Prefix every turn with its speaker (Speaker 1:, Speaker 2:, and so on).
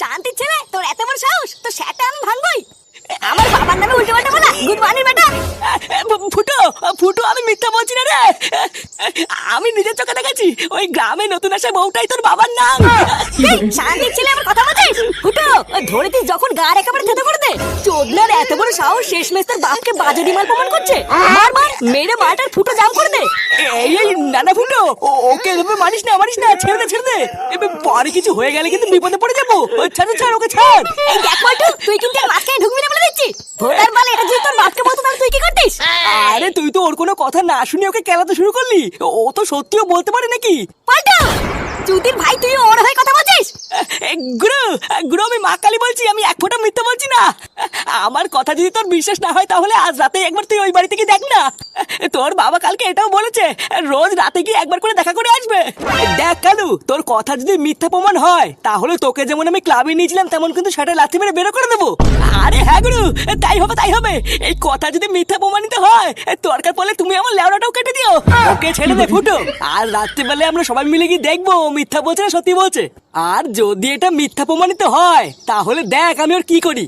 Speaker 1: শান্তির ছেলে তোর এত বড় সাহস? তো সেটা আমি ভাঙবই। আমার বাবার নামে উল্টো পাল্টা বলা গুড মর্নিং বেটা
Speaker 2: ফুটো ফুটো আমি মিথ্যা বলছি না রে। আমি নিজের চোখে দেখেছি ওই গ্রামে নতুন আসা বউটাই তোর বাবার নাম।
Speaker 1: শান্তির ছেলে আমার কথা বলছিস? ফুটো ধরে তুই যখন গার একেবারে থেতো করে দে চোদনার এত বড় সাহস শেষ মেশ তার বাপকে বাজে ডিমাল প্রমাণ করছে? মার মার মেরে মাটার ফুটো জাম করে দে।
Speaker 2: এই এই নানা ফুটো ওকে এভাবে মারিস না মারিস না ছেড়ে দে ছেড়ে দে। এবার পরে কিছু হয়ে গেলে কিন্তু বিপদে পড়ে যাব। ছাড় ছাড় ওকে ছাড়।
Speaker 1: এই দেখ পল্টু তুই কিন্তু মাঝখানে ঢুকবি না বলে দিচ্ছি। ভোটার মাল এটা যদি তোর বাপকে বলতো তাহলে তুই কি করতিস?
Speaker 2: আরে তুই তো ওর কোনো কথা না শুনে ওকে কেলাতে শুরু করলি। ও তো সত্যিও বলতে পারে নাকি?
Speaker 1: পল্টু চুদির ভাই তুই ওর হয়ে কথা বলছিস
Speaker 2: এ, গুরু গুরু, আমি মা কালী বলছি, আমি এক ফোঁটা মিথ্যে বলছি না। আমার কথা যদি তোর বিশ্বাস না হয়, তাহলে আজ রাতে একবার তুই ওই বাড়ি থেকে দেখ না। তোর বাবা কালকে এটাও বলেছে, রোজ রাতে গিয়ে একবার করে দেখা করে আসবে। দেখ কালু, তোর কথা যদি মিথ্যা প্রমাণ হয়, তাহলে তোকে যেমন আমি ক্লাবে নিয়েছিলাম, তেমন কিন্তু সেটা লাথি মেরে বেরো করে দেবো। আরে হ্যাঁ গুরু তাই হবে তাই হবে। এই কথা যদি মিথ্যা প্রমাণিত হয় দরকার পড়লে তুমি আমার লেওড়াটাও কেটে দিও। ওকে ছেড়ে দে, ফুটো। আর রাত্রিবেলা আমরা সবাই মিলে গিয়ে দেখব, মিথ্যা বলছে না সত্যি বলছে। আর যদি এটা মিথ্যা প্রমাণিত হয়, তাহলে দেখ আমি ওর কি করি।